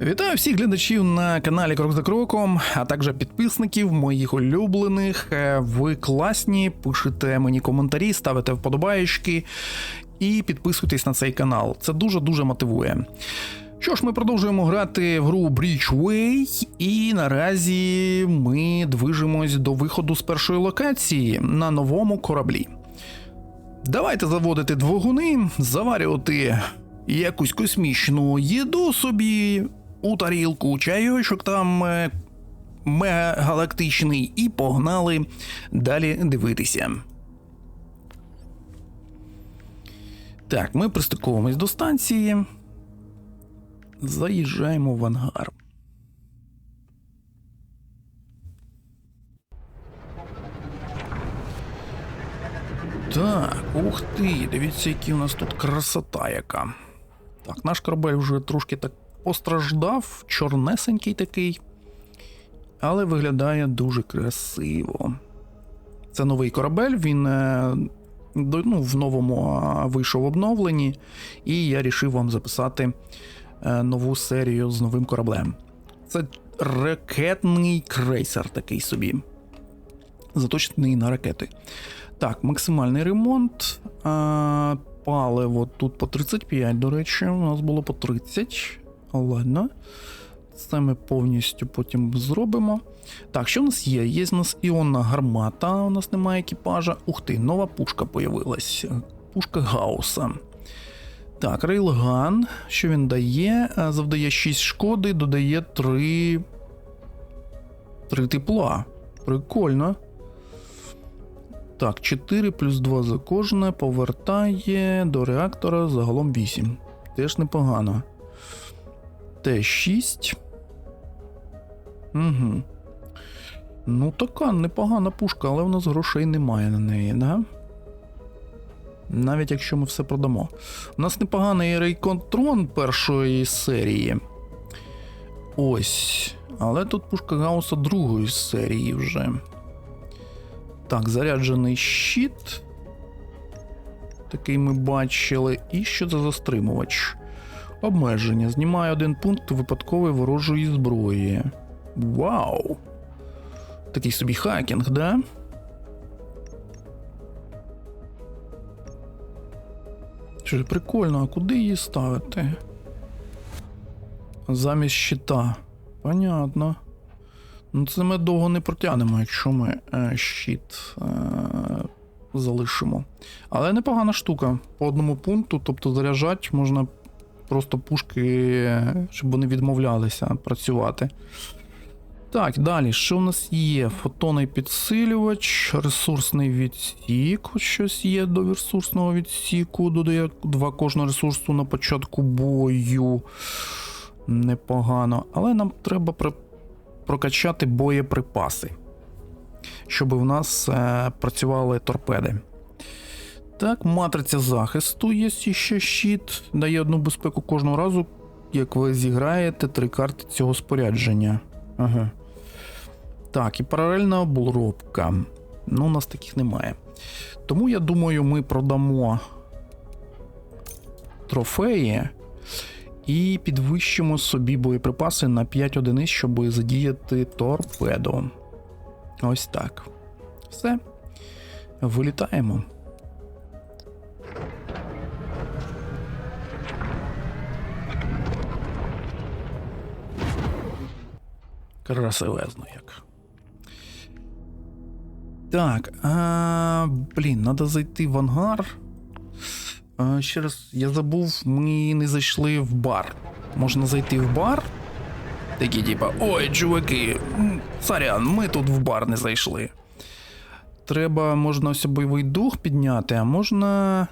Вітаю всіх глядачів на каналі Крок за Кроком, а також підписників моїх улюблених. Е, Ви класні, пишете мені коментарі, ставите вподобаєчки і підписуйтесь на цей канал. Це дуже-дуже мотивує. Що ж, ми продовжуємо грати в гру Bridgeway, і наразі ми движемось до виходу з першої локації на новому кораблі. Давайте заводити двигуни, заварювати якусь космічну їду собі у тарілку, чайочок там е, мегагалактичний, і погнали далі дивитися. Так, ми пристиковуємось до станції. Заїжджаємо в ангар. Так, ух ти, дивіться, який у нас тут красота яка. Так, наш корабель вже трошки так постраждав, чорнесенький такий, але виглядає дуже красиво. Це новий корабель, він е, ну, в новому вийшов обновленні, і я рішив вам записати е, нову серію з новим кораблем. Це ракетний крейсер такий собі. Заточений на ракети. Так, максимальний ремонт. Паливо тут по 35, до речі, у нас було по 30. Ладно. Це ми повністю потім зробимо. Так, що в нас є? Є в нас іонна гармата, у нас немає екіпажа. Ух ти, нова пушка появилась. Пушка Гауса. Так, рейлган. Що він дає? Е, Завдає 6 шкоди, додає 3. 3 тепла. Прикольно. Так, 4 плюс 2 за кожне повертає до реактора загалом 8. Теж непогано. Т6. Угу. Ну, така непогана пушка, але в нас грошей немає на неї, да? Навіть якщо ми все продамо. У нас непоганий рейконтрон першої серії. Ось. Але тут пушка Гауса другої серії вже. Так, заряджений щит. Такий ми бачили. І що це за стримувач? Обмеження. Знімає один пункт випадкової ворожої зброї. Вау! Такий собі хакінг, да? Що прикольно, а куди її ставити? Замість щита. Понятно. Ну, це ми довго не протягнемо, якщо ми е, щит е, залишимо. Але непогана штука. По одному пункту, тобто заряджати можна просто пушки, щоб вони відмовлялися працювати. Так, далі, що в нас є? Фотонний підсилювач, ресурсний відсік. Щось є до ресурсного відсіку. Додає два кожного ресурсу на початку бою. Непогано. Але нам треба при прокачати боєприпаси, щоб в нас е, працювали торпеди. Так, матриця захисту є ще щит. Дає одну безпеку кожного разу, як ви зіграєте три карти цього спорядження. Ага. Так, і паралельна обробка. Ну, у нас таких немає. Тому я думаю, ми продамо трофеї і підвищимо собі боєприпаси на 5 одиниць, щоб задіяти торпедо. Ось так. Все. Вилітаємо. Красивезно як. Так, а, блін, треба зайти в ангар. А, ще раз, я забув, ми не зайшли в бар. Можна зайти в бар? Такі, типа, ой, чуваки, сорян, ми тут в бар не зайшли. Треба, можна ось бойовий дух підняти, а можна.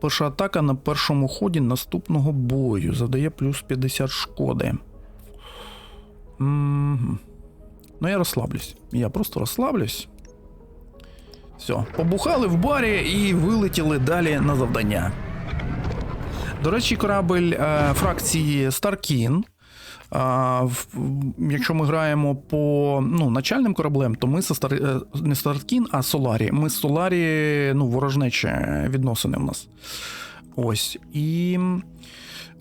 Перша атака на першому ході наступного бою. Задає плюс 50 шкоди. Мгм. Ну, я розслаблюсь. Я просто розслаблюсь. Все, побухали в барі і вилетіли далі на завдання. До речі, корабель е, фракції Старкін. А, в, якщо ми граємо по ну, начальним кораблем, то ми Стар, е, не Старкін, а Соларі. Ми з Соларі, ну, ворожнечі відносини в нас. Ось. І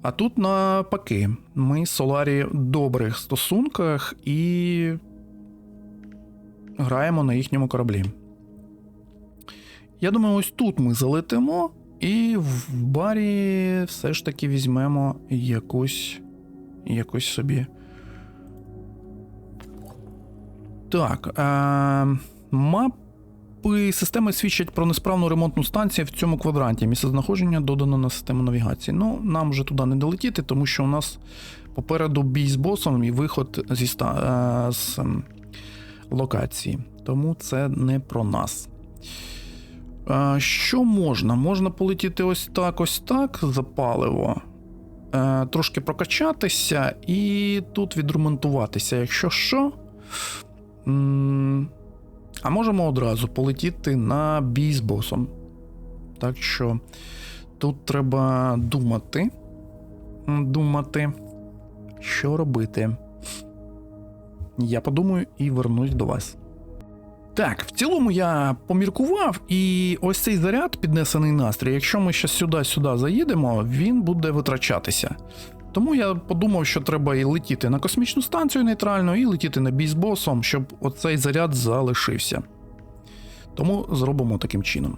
А тут навпаки, ми з Соларі в добрих стосунках і граємо на їхньому кораблі. Я думаю, ось тут ми залетимо, і в барі все ж таки візьмемо якусь, якусь собі. Так. Е- мапи системи свідчать про несправну ремонтну станцію в цьому квадранті. Місцезнаходження додано на систему навігації. Ну, нам вже туди не долетіти, тому що у нас попереду бій з босом і виход зі ста- е- з ем, локації. Тому це не про нас. Е, Що можна? Можна полетіти ось так, ось так за паливо, е, трошки прокачатися і тут відремонтуватися, якщо що. А можемо одразу полетіти на бій з босом. Так що тут треба думати. Думати, що робити. Я подумаю і вернусь до вас. Так, в цілому я поміркував, і ось цей заряд, піднесений настрій, якщо ми ще сюди-сюди заїдемо, він буде витрачатися. Тому я подумав, що треба і летіти на космічну станцію нейтральну, і летіти на бій босом, щоб оцей заряд залишився. Тому зробимо таким чином.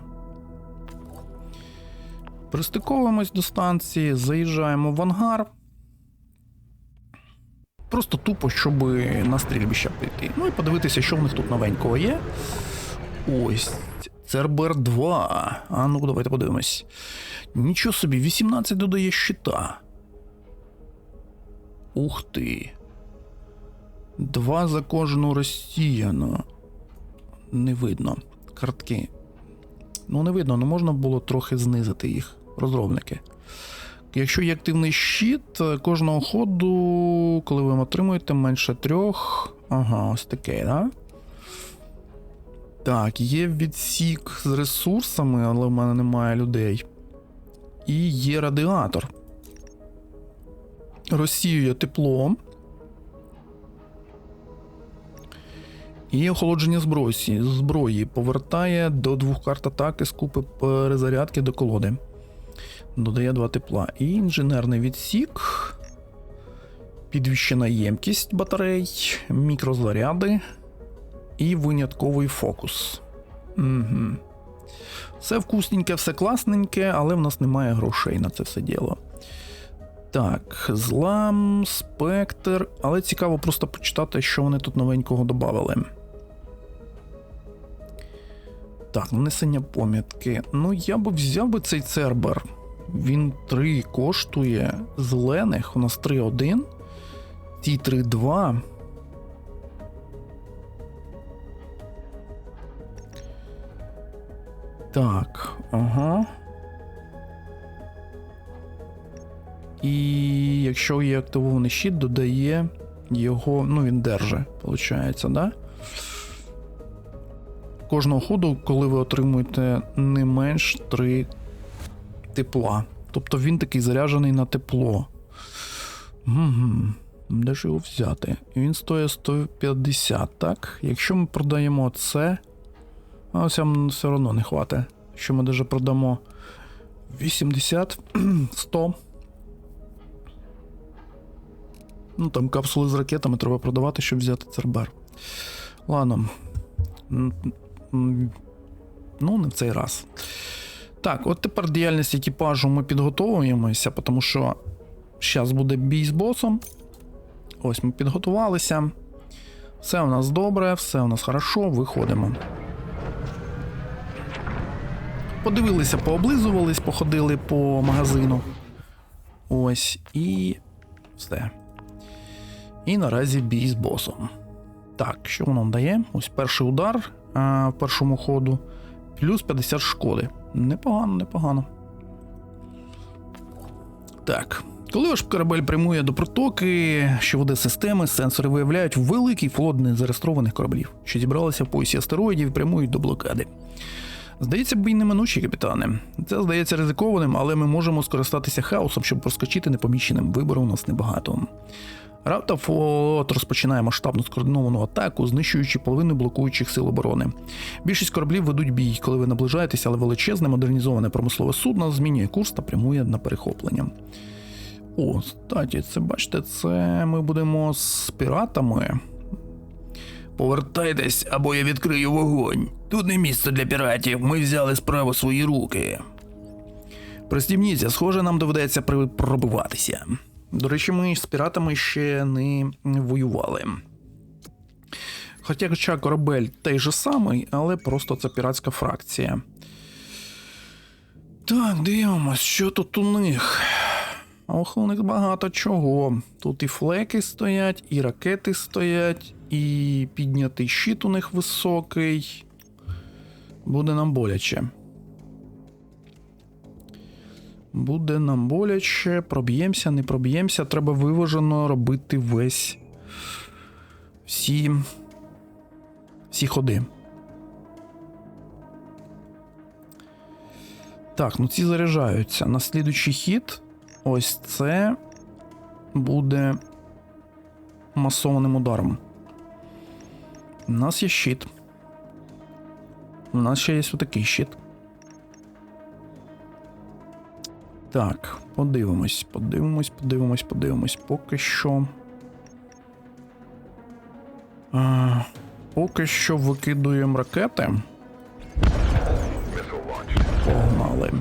Пристиковуємось до станції, заїжджаємо в ангар. Просто тупо, щоб на стрільбище прийти. Ну і подивитися, що в них тут новенького є. Ось. Цербер 2. А ну давайте подивимось. Нічого собі, 18 додає щита. Ух ти. Два за кожну розсіяну. Не видно. Картки. Ну, не видно, але можна було трохи знизити їх, розробники. Якщо є активний щит, кожного ходу, коли ви отримуєте менше трьох. Ага, ось таке, да? Так, є відсік з ресурсами, але в мене немає людей. І є радіатор. Розсіює тепло. І охолодження зброї. зброї повертає до двох карт атаки з купи перезарядки до колоди. Додає два тепла. І інженерний відсік. Підвищена ємкість батарей, мікрозаряди і винятковий фокус. Угу. Все вкусненьке, все класненьке, але в нас немає грошей на це все діло. Так, злам, спектр. Але цікаво просто почитати, що вони тут новенького додали. Так, нанесення помітки. Ну, я би взяв би цей цербер. Він 3 коштує зелених, у нас 3-1. Ті 3-2. Так, ага. І якщо є активований щит, додає його, ну він держи, виходить, да? Кожного ходу, коли ви отримуєте не менш 3 тепла. Тобто він такий заряджений на тепло. Угу. Де ж його взяти? Він стоїть 150, так? Якщо ми продаємо це. Ось нам все одно не хватить. Якщо ми даже продамо 80, 100. Ну, там капсули з ракетами треба продавати, щоб взяти цербер. Ладно. Ну, не в цей раз. Так, от тепер діяльність екіпажу ми підготовуємося, тому що зараз буде бій з босом. Ось ми підготувалися. Все у нас добре, все у нас хорошо, виходимо. Подивилися, пооблизувались, походили по магазину. Ось, і все. І наразі бій з босом. Так, що воно дає? Ось перший удар а, в першому ходу. Плюс 50 шкоди. Непогано, непогано. Так. Коли ваш корабель прямує до протоки, що веде системи, сенсори виявляють великий флот незареєстрованих кораблів, що зібралися в поясі астероїдів і прямують до блокади. Здається, бій неминучий, капітане. Це здається ризикованим, але ми можемо скористатися хаосом, щоб проскочити непоміченим. Вибору у нас небагато. Раптом флот розпочинає масштабну скоординовану атаку, знищуючи половину блокуючих сил оборони. Більшість кораблів ведуть бій, коли ви наближаєтеся, але величезне модернізоване промислове судно змінює курс та прямує на перехоплення. О, статі, це бачите, це ми будемо з піратами. Повертайтесь, або я відкрию вогонь. Тут не місце для піратів, ми взяли справу свої руки. Пристібніться, схоже, нам доведеться пробиватися. До речі, ми з піратами ще не воювали. Хоча хоча корабель той же самий, але просто це піратська фракція. Так, дивимось, що тут у них. Ох, у них багато чого. Тут і флеки стоять, і ракети стоять, і піднятий щит у них високий. Буде нам боляче. Буде нам боляче, проб'ємося, не проб'ємося. Треба виважено робити весь всі, всі ходи. Так, ну ці заряджаються. На слідуючий хід. Ось це буде масованим ударом. У нас є щит. У нас ще є отакий щит. Так, подивимось, подивимось, подивимось, подивимось. Поки що. А, поки що викидуємо ракети. Погнали.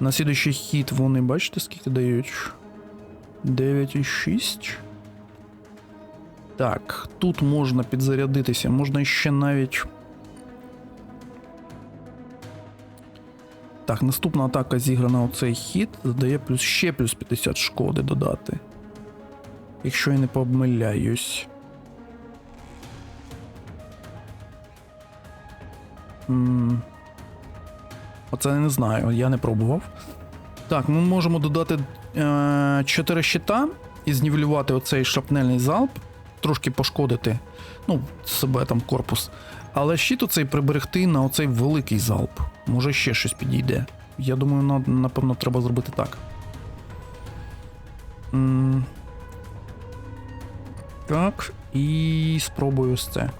На слідуючий хід вони, бачите, скільки дають? 9,6. Так, тут можна підзарядитися, можна ще навіть. Так, наступна атака зіграна у цей хід, додає плюс ще плюс 50 шкоди додати. Якщо я не помиляюсь. Оце я не знаю, я не пробував. Так, ми можемо додати е, 4 щита і знівелювати оцей шрапнельний залп, трошки пошкодити, ну, себе там корпус. Але щит оцей приберегти на оцей великий залп. Може ще щось підійде. Я думаю, напевно, треба зробити так. Так, і спробую ось це.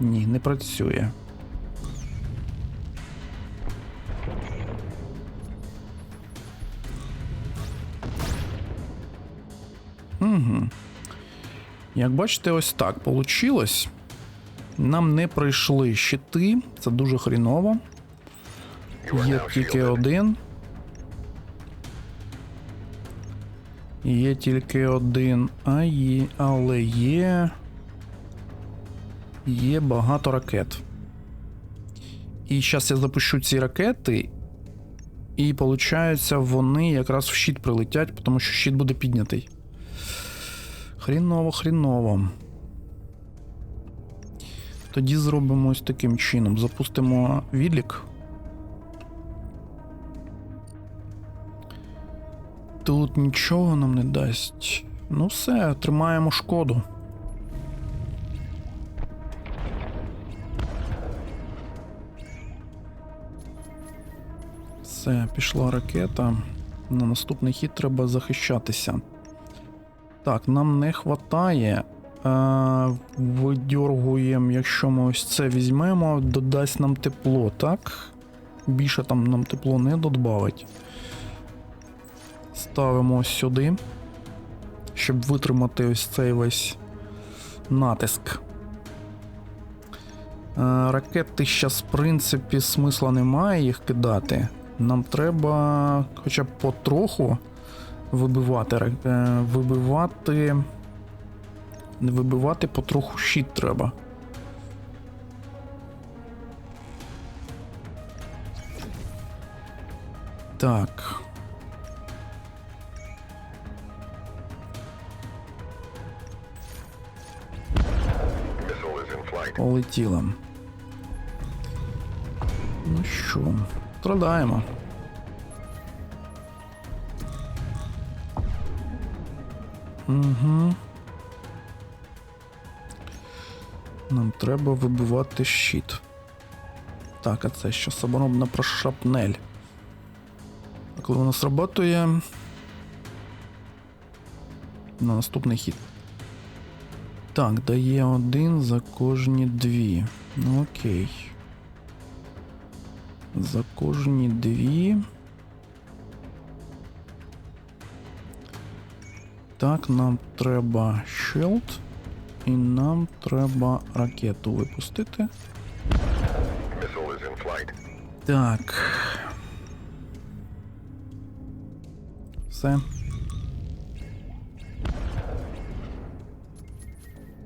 Ні, не працює. Угу. Як бачите, ось так получилось. Нам не прийшли щити, це дуже хріново. Є тільки один. Є тільки один, а є, але є. Є багато ракет. І зараз я запущу ці ракети, і виходить, вони якраз в щит прилетять, тому що щит буде піднятий. Хріново, хріново. Тоді зробимо ось таким чином. Запустимо відлік. Тут нічого нам не дасть. Ну все, тримаємо шкоду. Все, пішла ракета. На наступний хід треба захищатися. Так, нам не хватає. Е, видьоргуємо, якщо ми ось це візьмемо, додасть нам тепло, так? Більше там нам тепло не додбавить. Ставимо ось сюди, щоб витримати ось цей весь натиск. Е, ракети зараз, в принципі, смисла немає їх кидати. Нам треба хоча б потроху вибивати. е, Вибивати. Не вибивати потроху щит треба. Так. Полетіла. Ну що, страдаємо. Угу. Нам треба вибивати щит. Так, а це що саморобна прошапнель. А коли вона срабатує. На наступний хід. Так, дає один за кожні дві. Ну окей. За кожні дві. Так, нам треба щелд. І нам треба ракету випустити. Так. Все.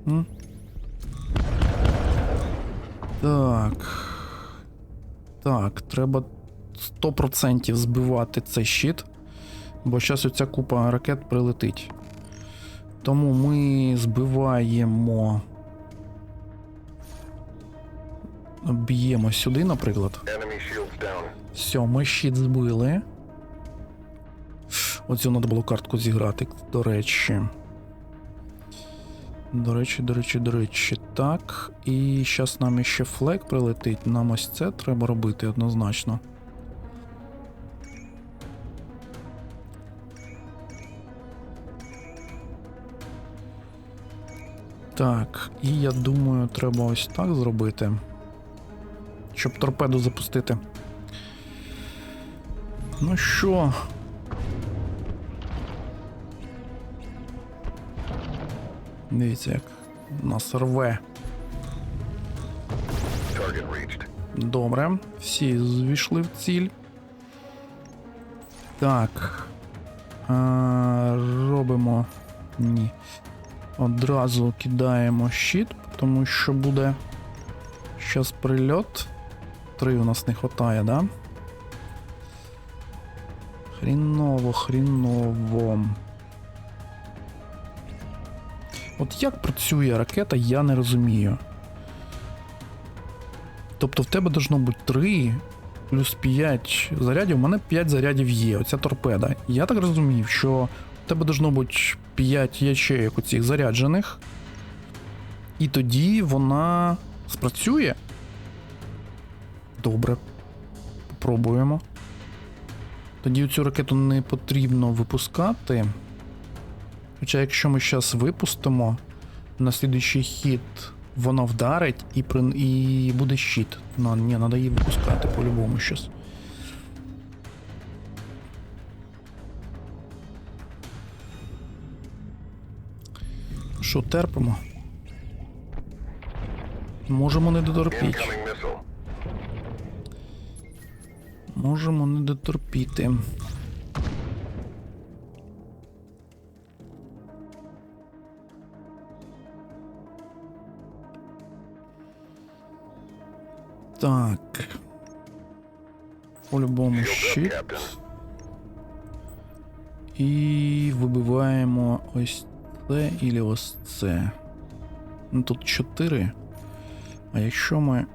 М? Так. Так, треба 100% збивати цей щит, бо зараз оця купа ракет прилетить. Тому ми збиваємо. Б'ємо сюди, наприклад. Ми щит збили. Оцю треба було картку зіграти, до речі. До речі, до речі, до речі. Так. І зараз нам іще флек прилетить. Нам ось це треба робити однозначно. Так, і я думаю, треба ось так зробити. Щоб торпеду запустити. Ну що? Дивіться, як нас рве. Добре. Всі звійшли в ціль. Так. А, робимо. Ні. Одразу кидаємо щит, тому що буде. Щас прильот. Три у нас не вистачає, да? Хріново, хріново. От як працює ракета, я не розумію. Тобто в тебе должно бути 3 плюс 5 зарядів. У мене 5 зарядів є. Оця торпеда. Я так розумів, що тебе должно бути 5 ячеїк оцих заряджених. І тоді вона спрацює. Добре. Попробуємо. Тоді цю ракету не потрібно випускати. Хоча, якщо ми зараз випустимо, на слідуючий хід вона вдарить і, при... і буде щит. Ну, ні, треба її випускати по-любому щас. Що, терпимо? Можемо не дотерпіти. Можемо не дотерпіти. Так. По-любому щит. І вибиваємо ось це і ось це. Ну тут 4. А якщо ми.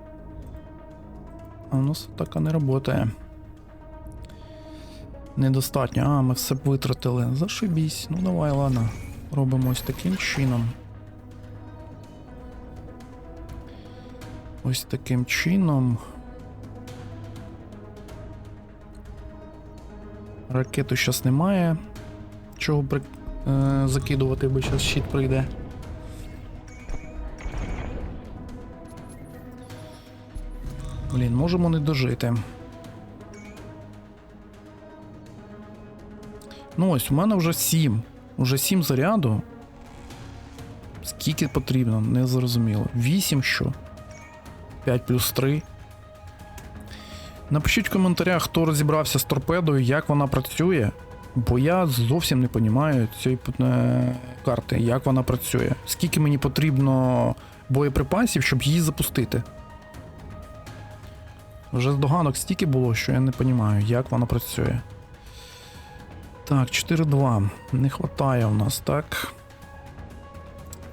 А у нас така не працює. Недостатньо. А, ми все витратили. Зашибісь. Ну давай, ладно. Робимо ось таким чином. Ось таким чином. Ракету зараз немає. Чого. Е, закидувати, бо зараз щит прийде. Блін, можемо не дожити. Ну ось, у мене вже 7. Уже 7 заряду. Скільки потрібно, не зрозуміло. 8 що? 5 плюс 3. Напишіть в коментарях, хто розібрався з торпедою, як вона працює. Бо я зовсім не розумію цієї карти, як вона працює. Скільки мені потрібно боєприпасів, щоб її запустити. Вже здоганок стільки було, що я не розумію, як вона працює. Так, 4-2. Не вистачає у нас, так.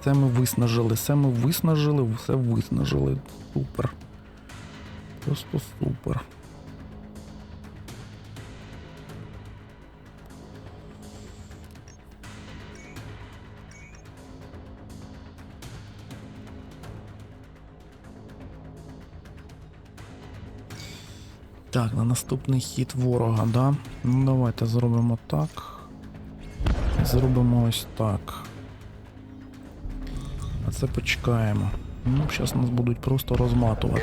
Це ми виснажили, це ми виснажили, все виснажили. Супер. Просто супер. Так, на наступний хід ворога, да? Ну давайте зробимо так. Зробимо ось так. А це почекаємо. Ну, зараз нас будуть просто розматувати.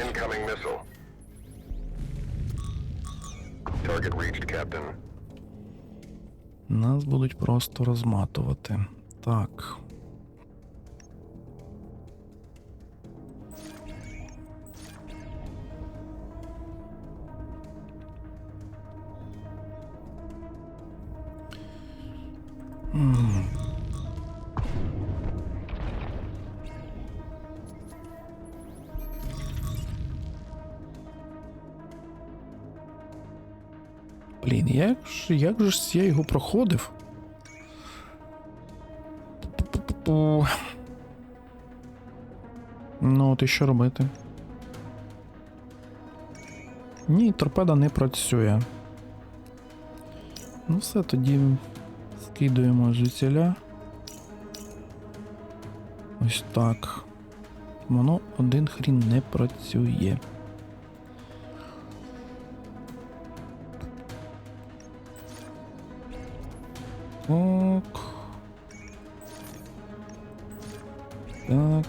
Нас будуть просто розматувати. Так. Блін, як ж, як же ж я його проходив? Ну, от і що робити? Ні, торпеда не працює. Ну все, тоді скидуємо звідсіля. Ось так. Воно один хрін не працює. Так. Так.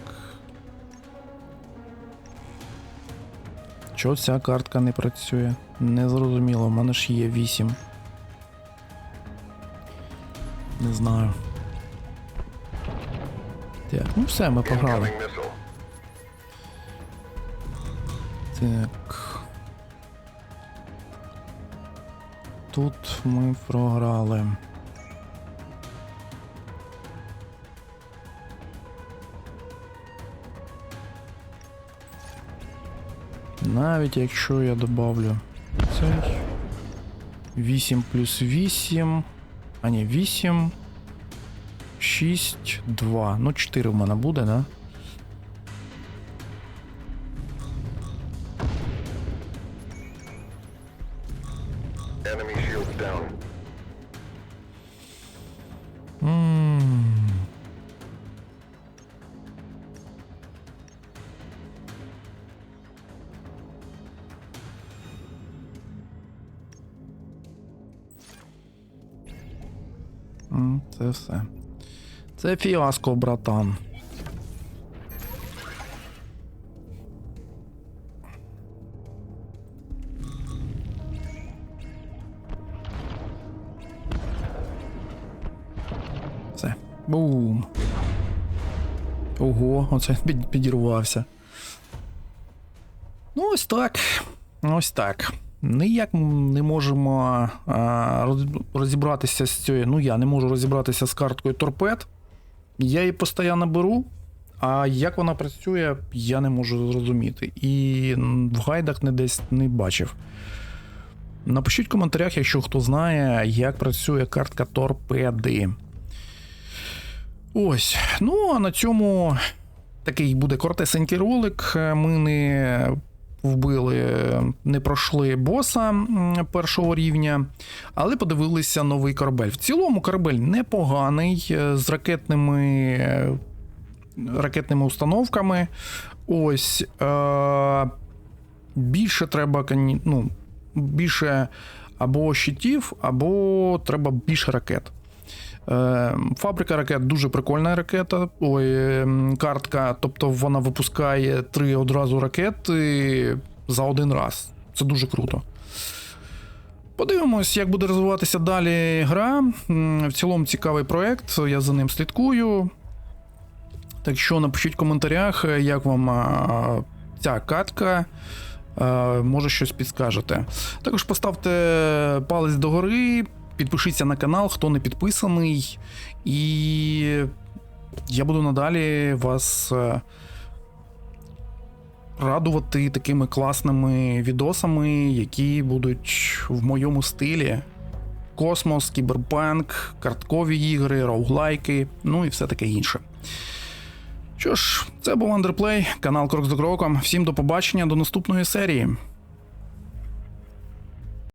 Чого ця картка не працює? Не зрозуміло, в мене ж є 8. Не знаю. Так, ну все, ми пограли. Так. Тут ми програли. Навіть якщо я добавлю цей 8 плюс 8. А ні, 8. 6, 2. Ну, 4 в мене буде, да? Це все. Це фіаско, братан. Все. Бум. Ого, оце під, підірвався. Ну, ось так. Ось так. Ніяк не можемо розібратися з цією. Ну, я не можу розібратися з карткою торпед. Я її постійно беру, а як вона працює, я не можу зрозуміти. І в гайдах не десь не бачив. Напишіть в коментарях, якщо хто знає, як працює картка торпеди. Ось. Ну, а на цьому такий буде коротесенький ролик. Ми не вбили, не пройшли боса першого рівня, але подивилися новий корабель. В цілому корабель непоганий, е, з ракетними, е, ракетними установками. Ось. Е- більше треба ну, більше або щитів, або треба більше ракет. Е, Фабрика ракет дуже прикольна ракета. Ой, ем, картка, тобто вона випускає три одразу ракети за один раз. Це дуже круто. Подивимось, як буде розвиватися далі гра. В цілому цікавий проект, я за ним слідкую. Так що напишіть в коментарях, як вам а, ця катка. Е, Може, щось підскажете. Також поставте палець догори, підпишіться на канал, хто не підписаний. І я буду надалі вас е, радувати такими класними відосами, які будуть в моєму стилі. Космос, кіберпанк, карткові ігри, роуглайки, ну і все таке інше. Що ж, це був Андерплей, канал Крок за кроком. Всім до побачення, до наступної серії.